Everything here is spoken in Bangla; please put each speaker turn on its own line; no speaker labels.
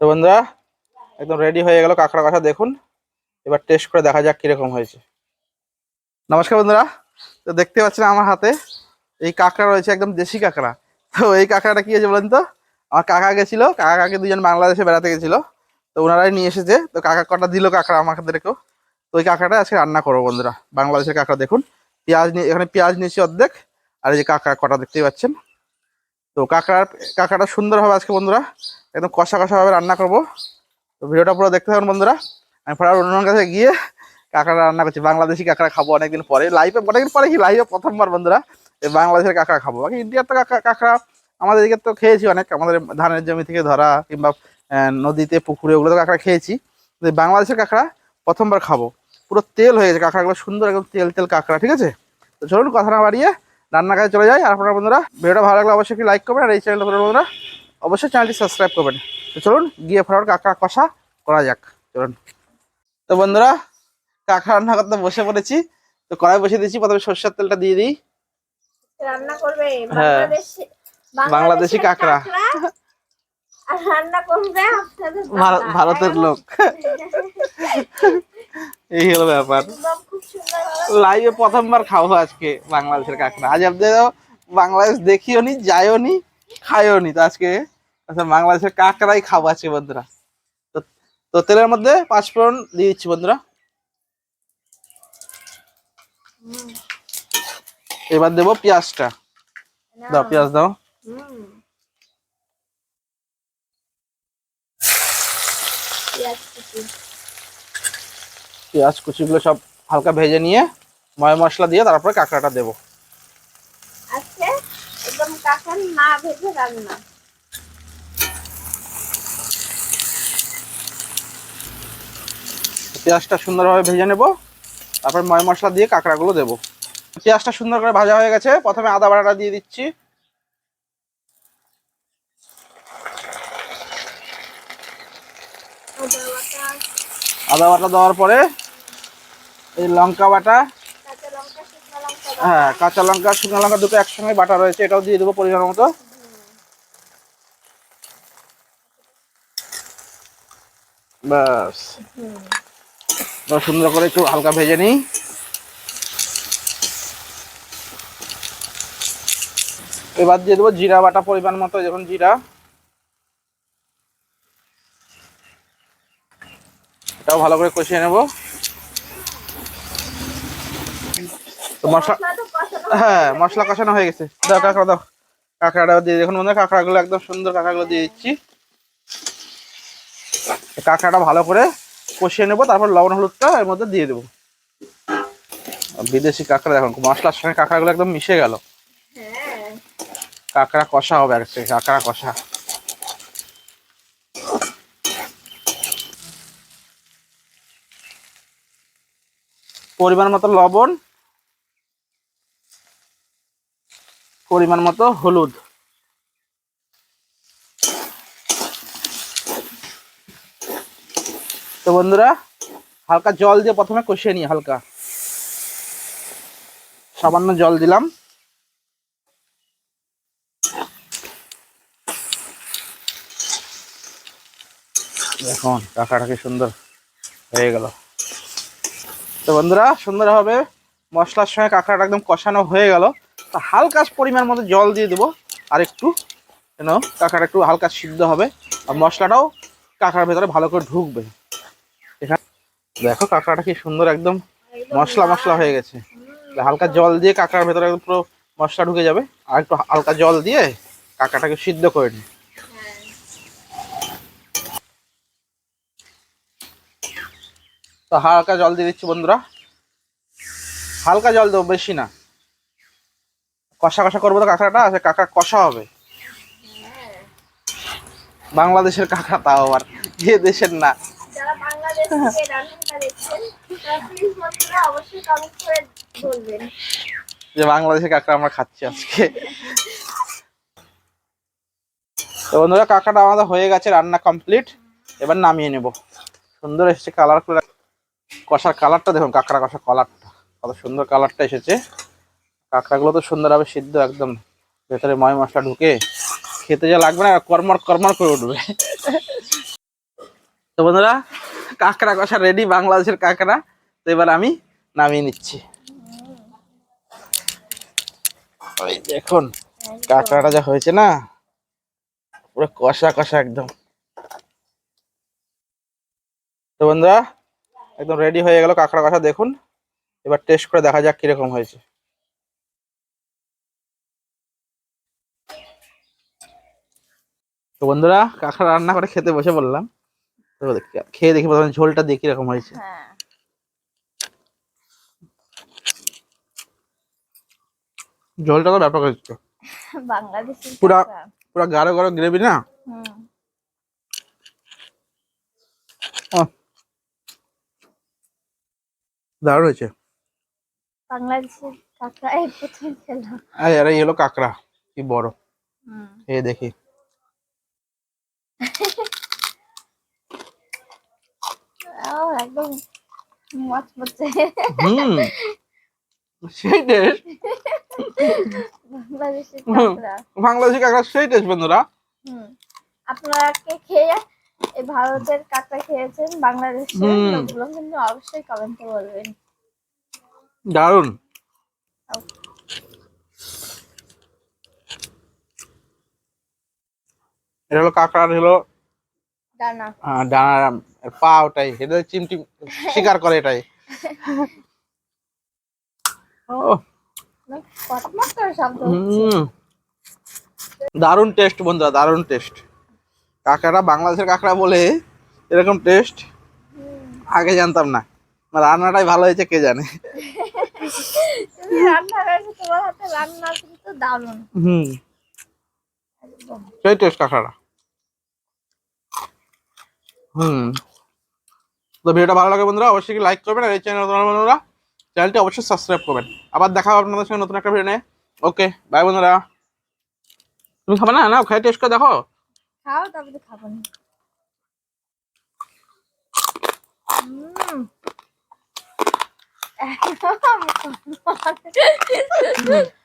তো বন্ধুরা, একদম রেডি হয়ে গেল কাঁকড়া কষা, দেখুন। এবার টেস্ট করে দেখা যাক কীরকম হয়েছে। নমস্কার বন্ধুরা, তো দেখতে পাচ্ছেন আমার হাতে এই কাঁকড়া রয়েছে, একদম দেশি কাঁকড়া। তো এই কাঁকড়াটা কি হয়েছে বলেন তো? আমার কাকা গেছিল কাকা কাকে দুজন বাংলাদেশে বেড়াতে গেছিল। তো ওনারাই নিয়ে এসেছে, তো কাকা কটা দিল কাঁকড়া আমাদেরকেও তো ওই কাঁকড়াটা আজকে রান্না করব বন্ধুরা, বাংলাদেশের কাঁকড়া, দেখুন। পেঁয়াজ নিয়ে, এখানে পেঁয়াজ নিয়েছি অর্ধেক, আর এই যে কাঁকড়া কটা দেখতেই পাচ্ছেন। তো কাঁকড়ার কাঁকড়াটা সুন্দর হবে আজকে বন্ধুরা। একদম কষা কষা ভাবে রান্না করব। তো ভিডিওটা পুরো দেখতে থাকুন বন্ধুরা। আমি ফটাফট অন্যান্য কাছে গিয়ে কাঁকড়া রান্না করছি। বাংলাদেশি কাঁকড়া খাব অনেকদিন পরে। লাইভে অনেকদিন পরে কি লাইভে প্রথমবার বন্ধুরা। এই বাংলাদেশের কাঁকড়া খাব। বাকি ইন্ডিয়ার তো কাঁকড়া কাঁকড়া আমাদের এদিকে তো খেয়েছি অনেক। আমাদের ধানের জমি থেকে ধরা কিংবা নদীতে, পুকুরে ওগুলো তো কাঁকড়া খেয়েছি। বাংলাদেশের কাঁকড়া প্রথমবার খাব। পুরো তেল হয়ে গেছে। কাঁকড়াগুলো সুন্দর একদম তেল তেল কাঁকড়া ঠিক আছে? তো চলুন কথা না বাড়িয়ে রান্না কাজে চলে যাই। আর আপনারা বন্ধুরা ভিডিওটা ভালো লাগলে অবশ্যই লাইক করবেন আর এই চ্যানেলটা বন্ধুরা অবশ্যই চ্যানেলটি সাবস্ক্রাইব করবেন। তো চলুন গিয়ে ফেরার কাঁকড়া কষা করা যাক। চলুন। তো বন্ধুরা কাঁকড়া রান্না করতে বসে পড়েছি। তো কড়াই বসে দিয়েছি প্রথমে সর্ষের তেলটা দিয়ে দিই।
রান্না করবে
হ্যাঁ।
বাংলাদেশি
বাংলাদেশি কাঁকড়া।
আর রান্না করবে আপনাদের
ভারত- ভারতের লোক। এই হলো ব্যাপার। লাইভে প্রথমবার খাব আজকে বাংলাদেশের কাঁকড়া আজ আপনাদের বাংলাদেশ দেখিও নি যাইও নি খাইও নি। তো আজকে আচ্ছা বাংলাদেশের কাঁকড়াই খাব আজকে বন্ধুরা। তো তেলের মধ্যে পাঁচ পাঁচফোড়ন দিয়ে দিচ্ছি বন্ধুরা। এবার দেবো পেঁয়াজটা। দাও পেঁয়াজ দাও
হুম। পেঁয়াজ কুচি।
পেঁয়াজ কুচিগুলো সব হালকা ভেজে নিয়ে ময় মশলা দিয়ে তারপরে কাঁকড়াটা দেবো।
আজকে একদম কাঁকড়া না ভেজে রান্না।
পেঁয়াজটা সুন্দরভাবে ভেজে নেব তারপর ময় মশলা দিয়ে কাঁকড়াগুলো দেবো। পেঁয়াজটা সুন্দর করে ভাজা হয়ে গেছে প্রথমে আদা বাটাটা দিয়ে দিচ্ছি।
আদা বাটা।
আদা বাটা দেওয়ার পরে এই লঙ্কা বাটা। হ্যাঁ কাঁচা লঙ্কা, শুকনো লঙ্কা দুটো একসঙ্গে বাটা রয়েছে, এটাও দিয়ে দেবো পরিমাণ মতো। ব্যাস। সুন্দর করে একটু হালকা ভেজে নিই। এবার দিয়ে দেবো জিরা বাটা পরিমাণ মতো যখন জিরা। এটাও ভালো করে কষিয়ে নেব। তো মশলা হ্যাঁ মশলা কষানো হয়ে গেছে। দাও কাঁকড়া দাও। কাঁকড়াটা দিয়ে দেখুন মনে কাঁকড়াগুলো একদম সুন্দর কাঁকড়াগুলো দিয়ে দিচ্ছি। কাঁকড়াটা ভালো করে কষিয়ে নেব, তারপর লবণ, হলুদটা এর মধ্যে দিয়ে দেবো। বিদেশি কাঁকড়া দেখুন, মশলার সঙ্গে কাঁকড়াগুলো একদম মিশে গেল। কাঁকড়া কষা হবে একটা কাঁকড়া কষা। পরিমাণ মতো লবণ পরিমাণ মতো হলুদ। তো বন্ধুরা, হালকা জল দিয়ে প্রথমে কষিয়ে নিই, হালকা। সামান্য জল দিলাম। দেখুন কাঁকড়াটা সুন্দর হয়ে গেল। তো বন্ধুরা, সুন্দরভাবে মশলার সঙ্গে কাঁকড়াটা একদম কষানো হয়ে গেল। হালকা পরিমাণ মতো জল দিয়ে দেবো। আর একটু, যেন কাঁকড়াটা একটু হালকা সিদ্ধ হবে। আর মশলাটাও কাঁকড়ার ভেতরে ভালো করে ঢুকবে। এখানে দেখো কাঁকড়াটা কি সুন্দর একদম মশলা মশলা হয়ে গেছে। হালকা জল দিয়ে কাঁকড়ার ভেতরে একদম পুরো মশলা ঢুকে যাবে। আর একটু হালকা জল দিয়ে কাঁকড়াটাকে সিদ্ধ করে নিই। তো হালকা জল দিয়ে দিচ্ছি বন্ধুরা। হালকা জল দেবো, বেশি না। কষা কষা করব তো কাঁকড়াটা? সে কাঁকড়া কষা হবে। বাংলাদেশের কাঁকড়া তাও আবার যে দেশের না। যে বাংলাদেশের কাঁকড়া আমরা খাচ্ছি আজকে। তো বন্ধুরা কাঁকড়াটা আমাদের হয়ে গেছে রান্না কমপ্লিট এবার নামিয়ে নেব। সুন্দর এসেছে কালার কষার কালারটা দেখুন কাঁকড়া কষা কালারটা কত সুন্দর কালারটা এসেছে। কাঁকড়াগুলো তো সুন্দরভাবে সিদ্ধ একদম। ভেতরে ময় মশলা ঢুকে খেতে যা লাগবে না কর্মর কর্মর করে উঠবে। তো বন্ধুরা, কাঁকড়া কষা রেডি বাংলাদেশের কাঁকড়া। তো এবার আমি নামিয়ে নিচ্ছি। ওই দেখুন কাঁকড়াটা যা হয়েছে না, পুরো কষা কষা একদম। তো বন্ধুরা, একদম রেডি হয়ে গেল কাঁকড়া কষা, দেখুন। এবার টেস্ট করে দেখা যাক কীরকম হয়েছে। তো বন্ধুরা কাঁকড়া রান্না করে খেতে বসে বললাম তো খেয়ে দেখি প্রথমে ঝোলটা দেখি কীরকম হয়েছে।
হ্যাঁ।
ঝোলটা তো ব্যাপক হচ্ছে পুরা-
কাঁকড়া।
গাঢ় গাঢ় গ্রেভি না? দারুণ হয়েছে।
বাংলাদেশের কাঁকড়া এই প্রথম খেলাম।
আরে হলো কাঁকড়া। কি বড়। খেয়ে দেখি।
একদম মচমচে
হুম। সেই টেস্ট বাংলাদেশি কাঁকড়া সেই টেস্ট বন্ধুরা
আপনারা কে খেয়ে এই ভারতের কাঁকড়া খেয়েছেন? বাংলাদেশের
হুম।
লোকগুলো কিন্তু অবশ্যই কমেন্টে বলবেন।
দারুণ। এটা হলো কাঁকড়ার হলো
ডানা
ডানার পা ওটাই। এটা চিমটি শিকার করে এটাই। ও দারুণ টেস্ট বন্ধুরা দারুণ টেস্ট। কাঁকড়া বাংলাদেশের কাঁকড়া বলে এরকম টেস্ট আগে জানতাম না। রান্নাটাই ভালো হয়েছে কে জানে?
সেই টেস্ট করেছ তোমার হাতে রান্না কিন্তু দারুণ
হুম
একদম
সেই টেস্ট কাঁকড়াটা হুম। তো ভিডিওটা ভালো লাগে বন্ধুরা অবশ্যই লাইক করবেন আর এই চ্যানেল বন্ধুরা চ্যানেলটি অবশ্যই সাবস্ক্রাইব করবেন। আবার দেখা হবে আপনাদের সঙ্গে নতুন একটা ভিডিও নিয়ে। ওকে বাই বন্ধুরা। তুমি খাবে না? না খাই টেস্ট করে দেখো।
খাও তারপরে খাব না। একদম